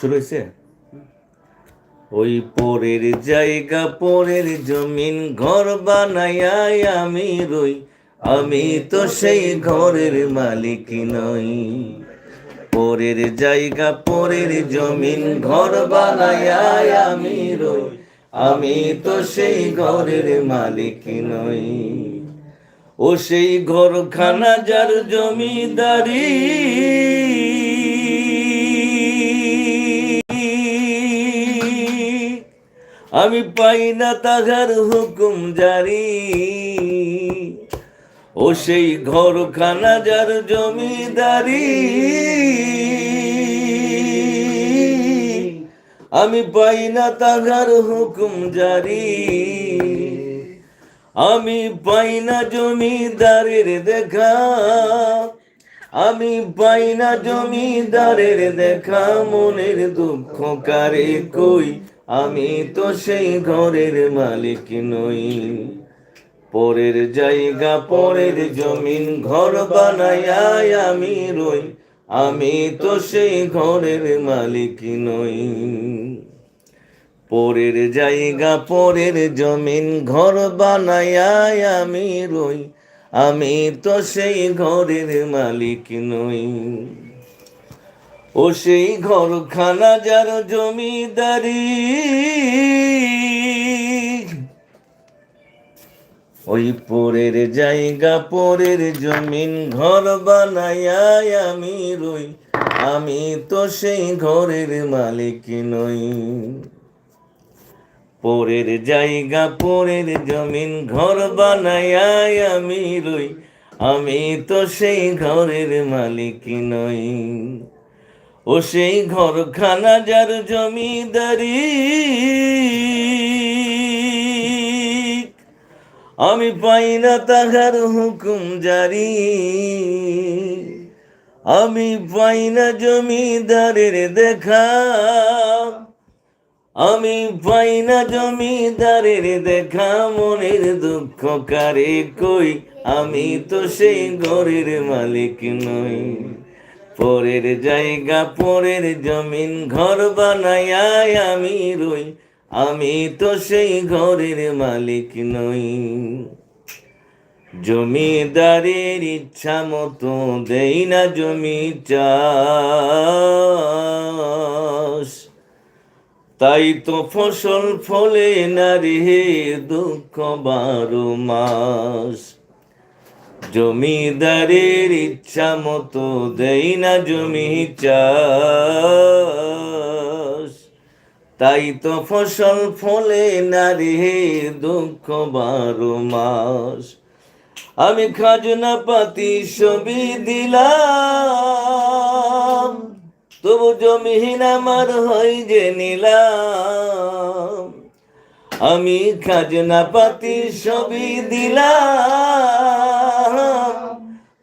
শুরু হয়েছে? ওই পরের জায়গা, পরের জমিন ঘর বানাইয়া আমি রই। আমি তো সেই ঘরের মালিক নই। পরের জায়গা, পরের জমিন ঘর বানাইয়া আমি রই। আমি তো সেই ঘরের মালিক নই। ও সেই ঘরখানা যার জমিদারি। আমি পাই না তাহার হুকুম জারি। ও সেই ঘরখানা যার জমিদারি। আমি পাই না তাহার হুকুম জারি। আমি পাই না জমিদারের দেখা। আমি পাই না জমিদারের দেখা। মনের দুঃখ কারে কই আমি তো সেই ঘরের মালিক নই। পরের জায়গা, পরের জমিন, ঘর বানাইয়া আমি রই। আমি তো সেই ঘরের মালিক নই। পরের জায়গা, পরের জমিন, ঘর বানাইয়া আমি রই। আমি তো সেই ঘরের মালিক নই। ও সেই ঘরখানা যার জমিদারি। ওই পরের জায়গা, পরের জমিন ঘর বানাইয়া আমি রই। আমি তো সেই ঘরের মালিক নই। পরের জায়গা, পরের জমিন ঘর বানাইয়া আমি রই। আমি তো সেই ঘরের মালিক নই। ও সেই ঘরখানা যার জমিদারি। আমি পাই না তাহার হুকুম জারি। আমি পাই না জমিদারের দেখা। আমি পাই না জমিদারের দেখা, মনের দুঃখ কারে কই? আমি তো সেই ঘরের মালিক নই। পরের জায়গা, পরের জমিন ঘর বানাইয়া আমি রই। আমি তো সেই ঘরের মালিক নই। জমিদারের ইচ্ছা মতো দেই না জমি চাষ। তাই তো ফসল ফলে না রে দুঃখ বারো মাস। জমিদারের ইচ্ছা মতো দেই না জমি চাষ। তাই তো ফসল ফলে না রে দুঃখ বারো মাস। আমি খাজনা পাতি ছবি দিলাম, তবু জমিহীন আমার হয় যে নিলাম। আমি খাজনা পাতি ছবি দিলাম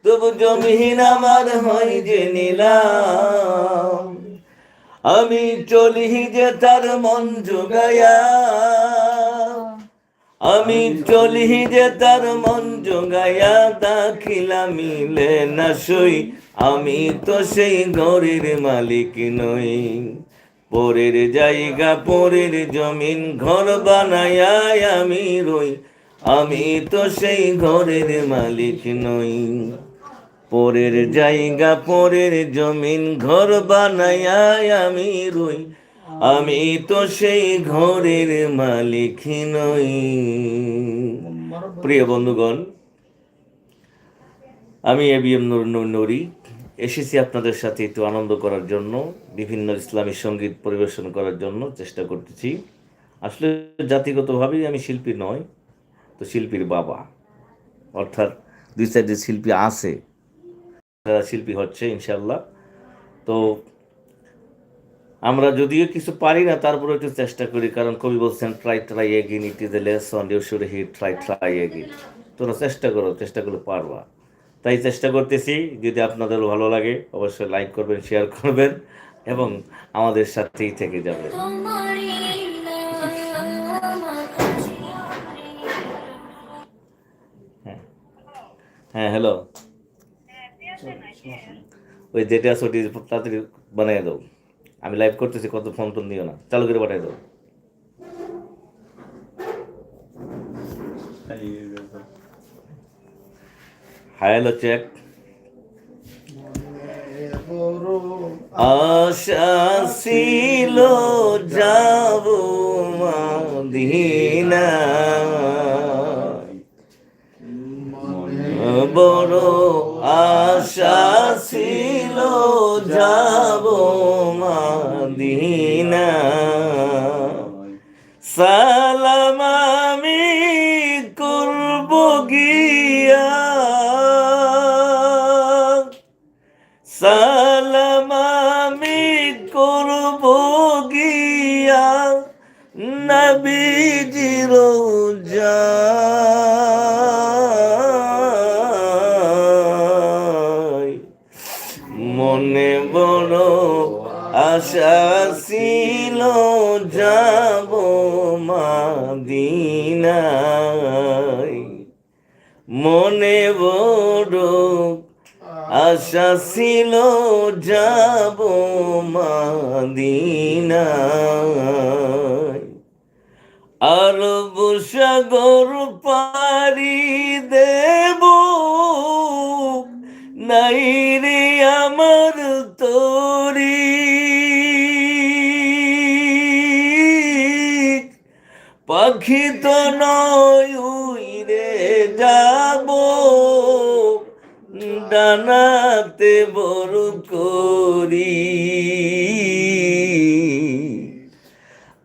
তবু জমিহীন আমার হয় যে নিলাম। আমি চলি যে তার মন জোগায়া। আমি চলি যে তার মন জোগায়া, দাখিলা মিলে না সই। আমি তো সেই ঘরের মালিক নই। পরের জায়গা, পরের জমিন ঘর বানায়া আমি রই। আমি তো সেই ঘরের মালিক নই। পরের জায়গা, পরের জমিন ঘর বানায়া আমি রই। আমি তো সেই ঘরের মালিক নই। প্রিয় বন্ধুগণ, আমি এ বি এম নরি। এসেছি আপনাদের সাথে একটু আনন্দ করার জন্য, বিভিন্ন ইসলামী সংগীত পরিবেশন করার জন্য চেষ্টা করতেছি। আসলে জাতিগতভাবেই আমি শিল্পী নয় তো শিল্পীর বাবা। অর্থাৎ দুই সাইডে শিল্পী আছে। যারা শিল্পী হচ্ছে ইনশাল্লাহ তো আমরা যদিও কিছু পারি না তারপরে একটু চেষ্টা করি, কারণ কবি বলছেন try try again it is a lesson you should he try try again তোমরা চেষ্টা করো, চেষ্টা করলে পারবা। তাই চেষ্টা করতেছি, যদি আপনাদের ভালো লাগে, অবশ্যই লাইক করবেন শেয়ার করবেন, এবং আমাদের সাথেই থেকে যাবেন। হ্যাঁ। হ্যাঁ হ্যালো ওই যেটা আছে ওটি তাড়াতাড়ি বানিয়ে দাও। আমি লাইভ করতেছি, কত ফোন টোন দিও না। চালু করে পাঠাই দাও। হ্যালো চেক আশা ছিল যাব মাদিনা। বড় আশা ছিল যাব মাদিনা। সালাম আমি করব গিয়া। সালাম আমি করব গিয়া। নবীজির যায় আশা ছিল যাব মাদিনায়। মনে বড় আশা ছিল যাব মাদিনায়। আরব সাগর পারি দেব, নাই রে আমার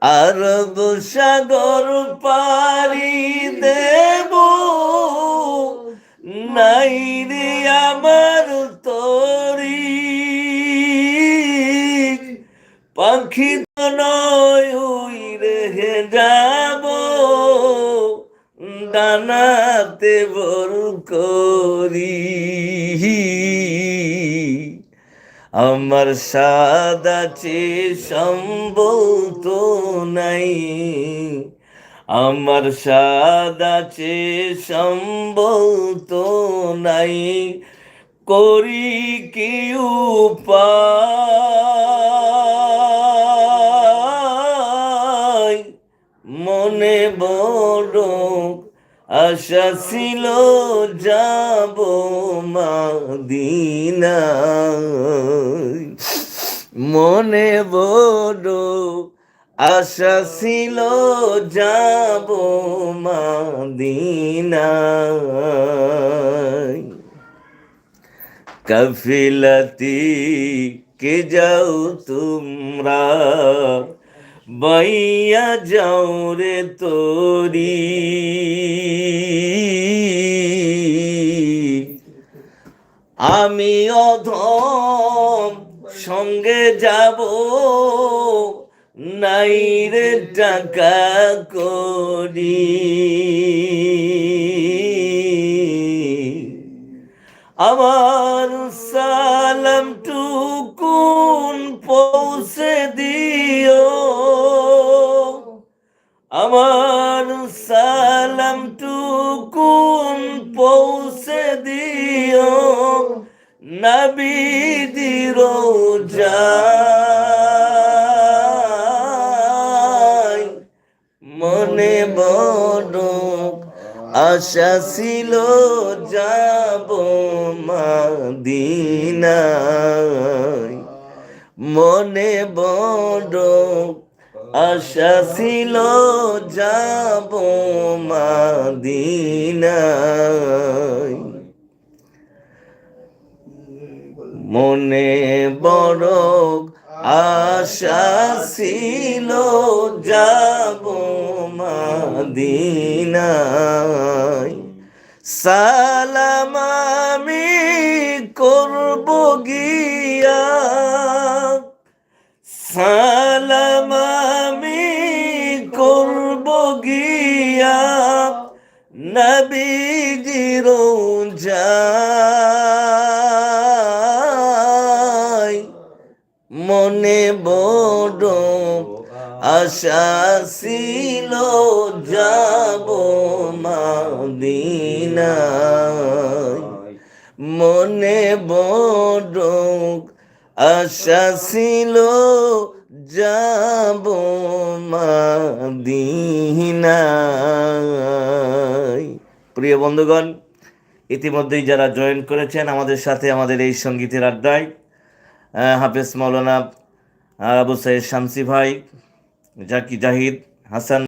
আরব সাগর পারি দেব। নাই রে আমার তরি। পাখি তো নয়, উইরে যাব। ডানাতে বড় করি। আমার স্বাদ আছে সম্বল তো নাই। আমার স্বাদ আছে সম্বল তো নাই। করি কি উপায়? মনে বড় আশা ছিল যাব মাদিনায়। মনে বড় আশা ছিল যাব মাদিনায়। কফিলতি কে যাও তোমরা? বাইয়া যাও রে তোরি। আমি অধম সঙ্গে যাব, নাই রে টাকা করি। আমার সালাম টুকুন পৌঁছে দিও আমার সালাম টুকুন পৌঁছে দিও নবীদির যায় মনে বড় আশা ছিল যাব মাদিনায়। মনে বড় আশা ছিল, যাব মাদিনায়। মনে বড় আশা ছিল, যাব মাদিনায়। সালাম আমি করব গিয়া। সালাম আমি করব গিয়া, নবীজির যায় মনে বড় আশা ছিল, যাব মাদিনায়। মনে বড় আশা ছিল যাব মাদিনায়। প্রিয় বন্ধুগণ, ইতিমধ্যেই যারা জয়েন করেছেন আমাদের সাথে আমাদের এই সঙ্গীতের আড্ডায় হাফেজ মৌলানা আবু সাইদ শামসি ভাই, জাকি জাহিদ, হাসান